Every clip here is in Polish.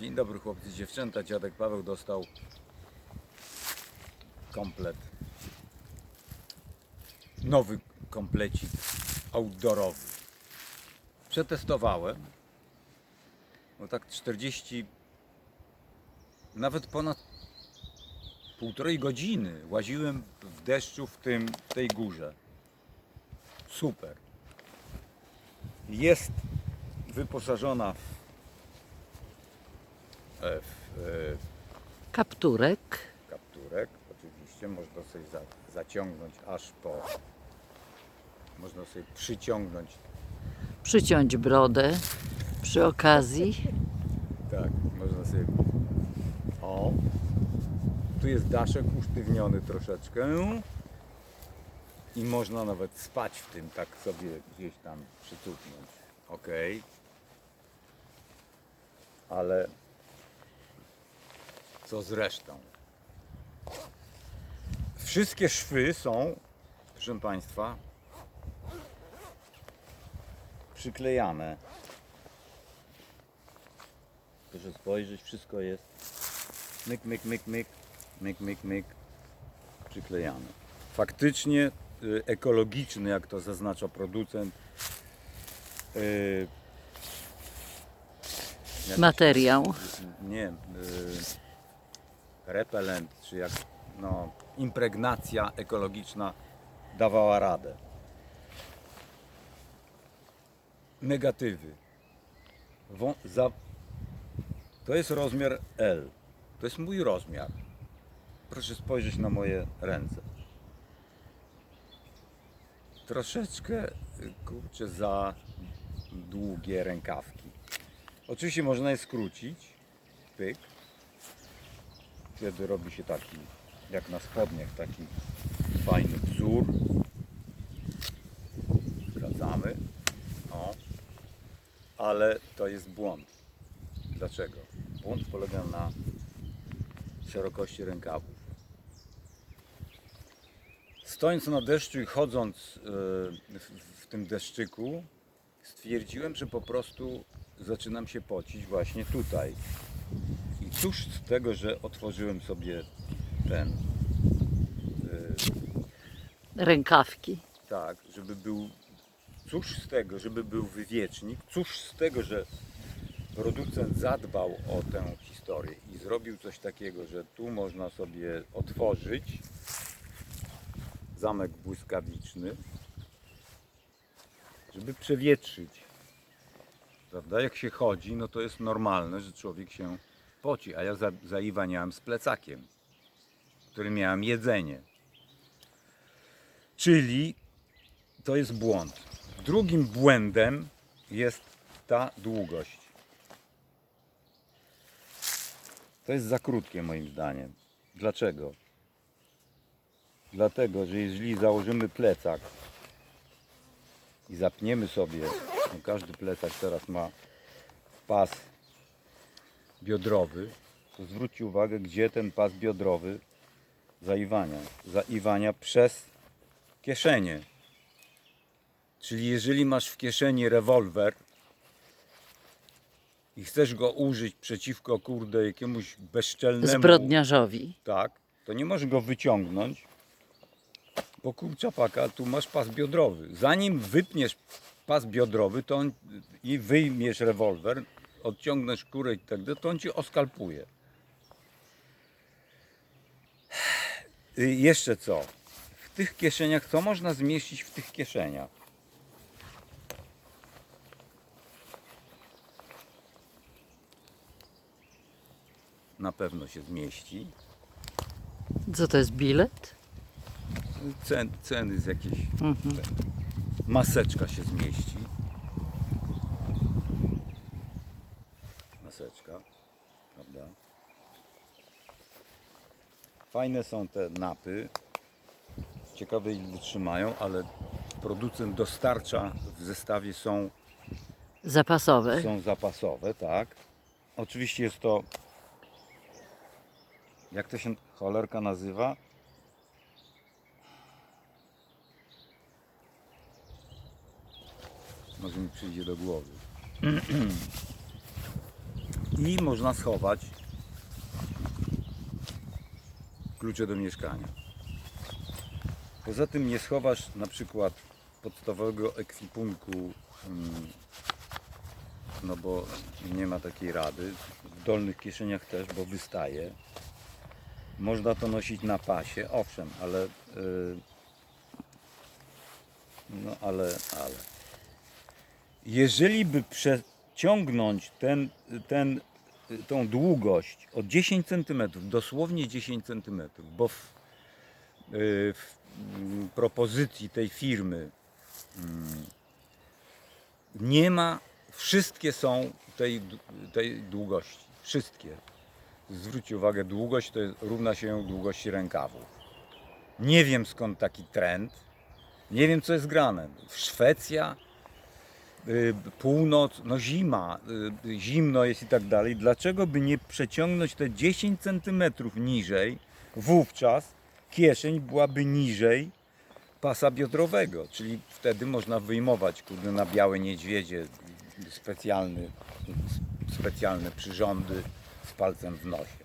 Dzień dobry chłopcy, dziewczęta. Dziadek Paweł dostał komplet. Nowy komplecik outdoorowy. Przetestowałem. No tak 40, nawet ponad półtorej godziny łaziłem w deszczu w, tym, w tej górze. Super. Jest wyposażona w, e, w e, Kapturek. kapturek. Oczywiście można sobie za, zaciągnąć aż po. Można sobie przyciągnąć. Przyciąć brodę przy okazji. Tak, można sobie. O! Tu jest daszek usztywniony troszeczkę. I można nawet spać w tym, tak sobie gdzieś tam przycupnąć. Ok. Ale co z resztą? Wszystkie szwy są, proszę Państwa, przyklejane. Proszę spojrzeć, wszystko jest myk, myk, myk, myk, myk, myk, myk, przyklejane. Faktycznie y, ekologiczny, jak to zaznacza producent. y, Materiał. Nie, y, repelent, czy jak, no, impregnacja ekologiczna dawała radę. Negatywy. Wą, za, to jest rozmiar L. To jest mój rozmiar. Proszę spojrzeć na moje ręce. Troszeczkę kurczę za długie rękawki. Oczywiście można je skrócić. Pyk. Wtedy robi się taki, jak na spodniach, taki fajny wzór. O. Ale to jest błąd. Dlaczego? Błąd polega na szerokości rękawów. Stojąc na deszczu i chodząc e, w tym deszczyku, stwierdziłem, że po prostu zaczynam się pocić właśnie tutaj. I cóż z tego, że otworzyłem sobie ten, e, Rękawki. tak, żeby był, cóż z tego, żeby był wywiecznik, cóż z tego, że producent zadbał o tę historię i zrobił coś takiego, że tu można sobie otworzyć zamek błyskawiczny, żeby przewietrzyć. Prawda? Jak się chodzi, no to jest normalne, że człowiek się poci, a ja za, zaiwaniałem z plecakiem, w którym miałem jedzenie. Czyli to jest błąd. Drugim błędem jest ta długość. To jest za krótkie moim zdaniem. Dlaczego? Dlatego, że jeżeli założymy plecak i zapniemy sobie, no każdy plecak teraz ma pas biodrowy, to zwróćcie uwagę, gdzie ten pas biodrowy zaiwania. Zaiwania przez kieszenie. Czyli jeżeli masz w kieszeni rewolwer i chcesz go użyć przeciwko kurde jakiemuś bezczelnemu Zbrodniarzowi. tak, to nie możesz go wyciągnąć, bo kurczapaka, tu masz pas biodrowy. Zanim wypniesz pas biodrowy to on, i wyjmiesz rewolwer, odciągniesz kurę i tak dalej, to on ci oskalpuje. Y, Jeszcze co? W tych kieszeniach, co można zmieścić w tych kieszeniach? Na pewno się zmieści. Co to jest bilet? Cen, ceny z jakiejś. Mhm. Maseczka się zmieści. Maseczka, prawda? Fajne są te napy. Ciekawe ile trzymają, ale producent dostarcza w zestawie są, Zapasowe. są zapasowe, tak. Oczywiście jest to. Jak to się cholerka nazywa? Może mi przyjdzie do głowy. i można schować klucze do mieszkania. Poza tym nie schowasz na przykład podstawowego ekwipunku, mm, no bo nie ma takiej rady. W dolnych kieszeniach też, bo wystaje. Można to nosić na pasie, owszem, ale yy, no ale, ale. Jeżeli by przeciągnąć ten, ten, tą długość o 10 cm, dosłownie 10 cm, bo w, y, w mm, propozycji tej firmy mm, nie ma, wszystkie są tej, tej długości. Wszystkie. Zwróćcie uwagę, długość to jest, równa się długości rękawów. Nie wiem skąd taki trend. Nie wiem co jest grane. Szwecja, północ, no zima, y, zimno jest i tak dalej. Dlaczego by nie przeciągnąć te 10 cm niżej? Wówczas kieszeń byłaby niżej pasa biodrowego, czyli wtedy można wyjmować kurde, na białe niedźwiedzie specjalny, specjalne przyrządy z palcem w nosie.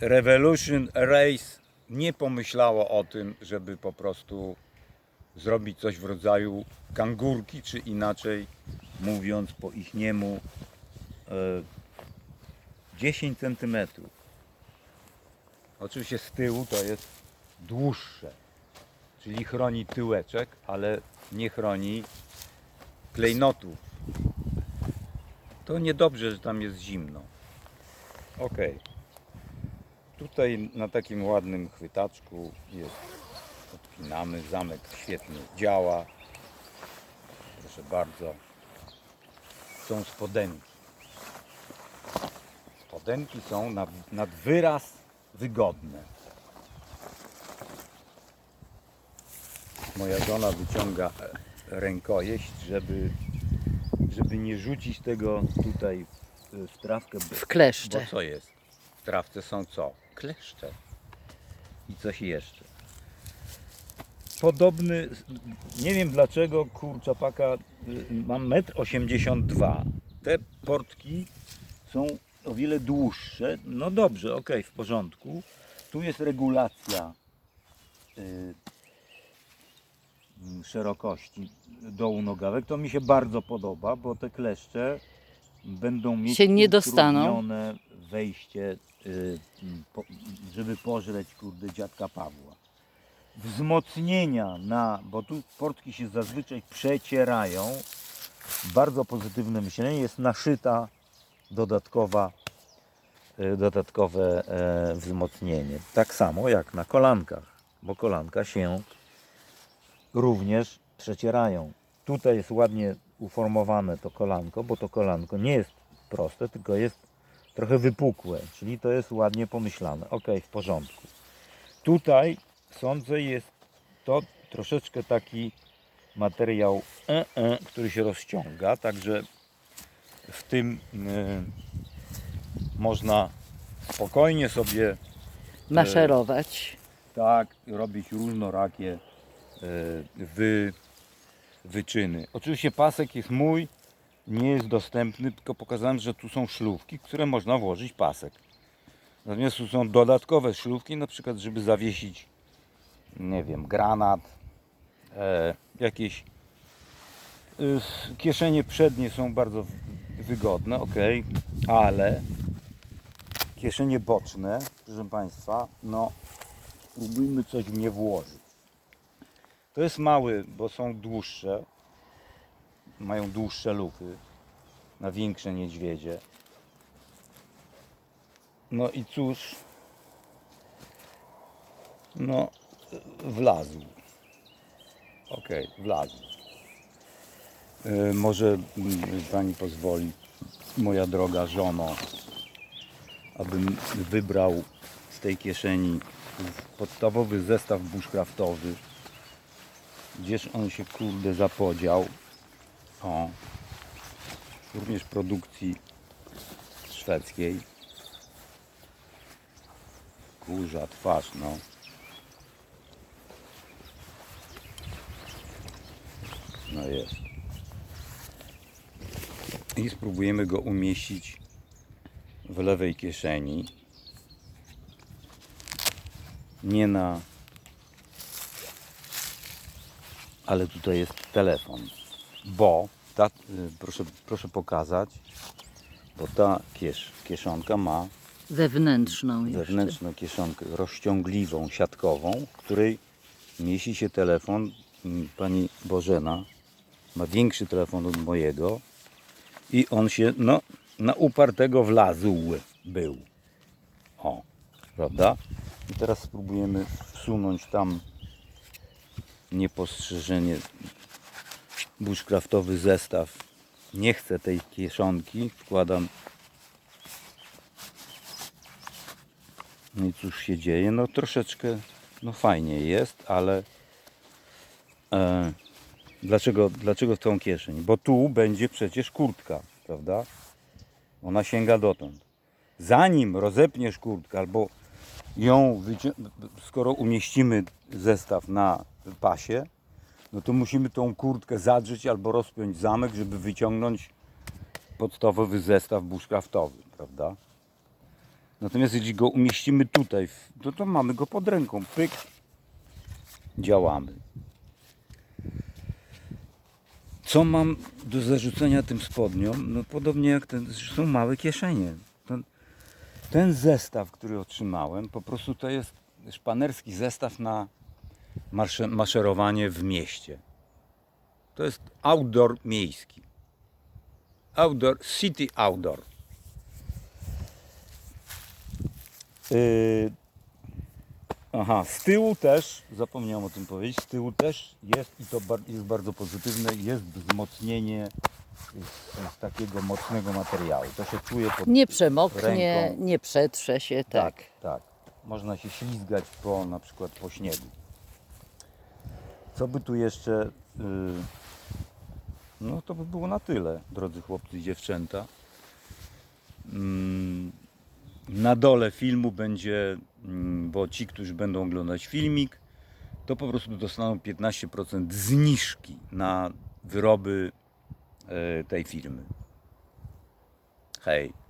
Revolution Race nie pomyślało o tym, żeby po prostu zrobić coś w rodzaju kangurki, czy inaczej mówiąc po ich niemu e, 10 cm. Oczywiście z tyłu to jest dłuższe, czyli chroni tyłeczek, ale nie chroni klejnotów. To niedobrze, że tam jest zimno. Okej. Tutaj na takim ładnym chwytaczku jest, odpinamy, zamek świetnie działa. Proszę bardzo. Są spodenki. Spodenki są na, nad wyraz wygodne. Moja żona wyciąga rękojeść, żeby, żeby nie rzucić tego tutaj w trawkę. W kleszcze. bo co jest? W trawce są co? Kleszcze. I coś jeszcze. Podobny, nie wiem dlaczego kurczapaka y, mam 1,82 m. Te portki są o wiele dłuższe. No dobrze, ok, w porządku. Tu jest regulacja y, mm, szerokości dołu nogawek. To mi się bardzo podoba, bo te kleszcze będą mieć Się nie dostaną. wejście, y, m, po, żeby pożreć kurde dziadka Pawła. Wzmocnienia na, bo tu portki się zazwyczaj przecierają. Bardzo pozytywne myślenie jest naszyta dodatkowa, y, dodatkowe e, wzmocnienie. Tak samo jak na kolankach, bo kolanka się również przecierają. Tutaj jest ładnie uformowane to kolanko, bo to kolanko nie jest proste, tylko jest trochę wypukłe, czyli to jest ładnie pomyślane. Ok, w porządku. Tutaj sądzę jest to troszeczkę taki materiał, e, e, który się rozciąga, także w tym e, można spokojnie sobie Maszerować. tak robić różnorakie e, wy, wyczyny. Oczywiście pasek jest mój, nie jest dostępny, tylko pokazałem, że tu są szlówki, które można włożyć pasek. Natomiast tu są dodatkowe szlówki, na przykład żeby zawiesić, nie wiem, granat, e, jakieś e, kieszenie przednie są bardzo wygodne, ok, ale kieszenie boczne, proszę Państwa, no spróbujmy coś w nie włożyć. To jest mały, bo są dłuższe, mają dłuższe lufy na większe niedźwiedzie. No i cóż, no wlazł. Okej, wlazł. E, może mm, Pani pozwoli, moja droga żono, abym wybrał z tej kieszeni podstawowy zestaw bushcraftowy. Gdzież on się kurde zapodział. O. Również produkcji szwedzkiej. Kurza twarz, no. No jest. i spróbujemy go umieścić w lewej kieszeni. Nie na. Ale tutaj jest telefon. Bo ta, proszę, proszę pokazać, bo ta kiesz, kieszonka ma Zewnętrzną jeszcze. wewnętrzną kieszonkę rozciągliwą, siatkową, w której mieści się telefon. Pani Bożena ma większy telefon od mojego i on się no, na upartego wlazł był. O, prawda? I teraz spróbujemy wsunąć tam niepostrzeżenie bushcraftowy zestaw. Nie chcę tej kieszonki, wkładam No i cóż się dzieje? No troszeczkę, no fajnie jest, ale e, dlaczego, dlaczego w tą kieszeń? Bo tu będzie przecież kurtka, prawda? Ona sięga dotąd. Zanim rozepniesz kurtkę albo ją, skoro umieścimy zestaw na pasie, no to musimy tą kurtkę zadrzeć albo rozpiąć zamek, żeby wyciągnąć podstawowy zestaw bushcraftowy, prawda? Natomiast jeśli go umieścimy tutaj, to, to mamy go pod ręką. Pyk. Działamy. Co mam do zarzucenia tym spodniom? No podobnie jak ten, są małe kieszenie. Ten, ten zestaw, który otrzymałem, po prostu to jest szpanerski zestaw na marsze, maszerowanie w mieście. To jest outdoor miejski. Outdoor, city outdoor. Yy, aha, z tyłu też, zapomniałem o tym powiedzieć, z tyłu też jest i to jest bardzo pozytywne, jest wzmocnienie z, z takiego mocnego materiału. To się czuje pod Nie przemoknie, Ręką. nie przetrze się, tak. tak, tak. Można się ślizgać po na przykład po śniegu. Co by tu jeszcze. y, No to by było na tyle, drodzy chłopcy i dziewczęta. Mm, Na dole filmu będzie, bo ci, którzy będą oglądać filmik, to po prostu dostaną 15% zniżki na wyroby e, tej firmy. Hej.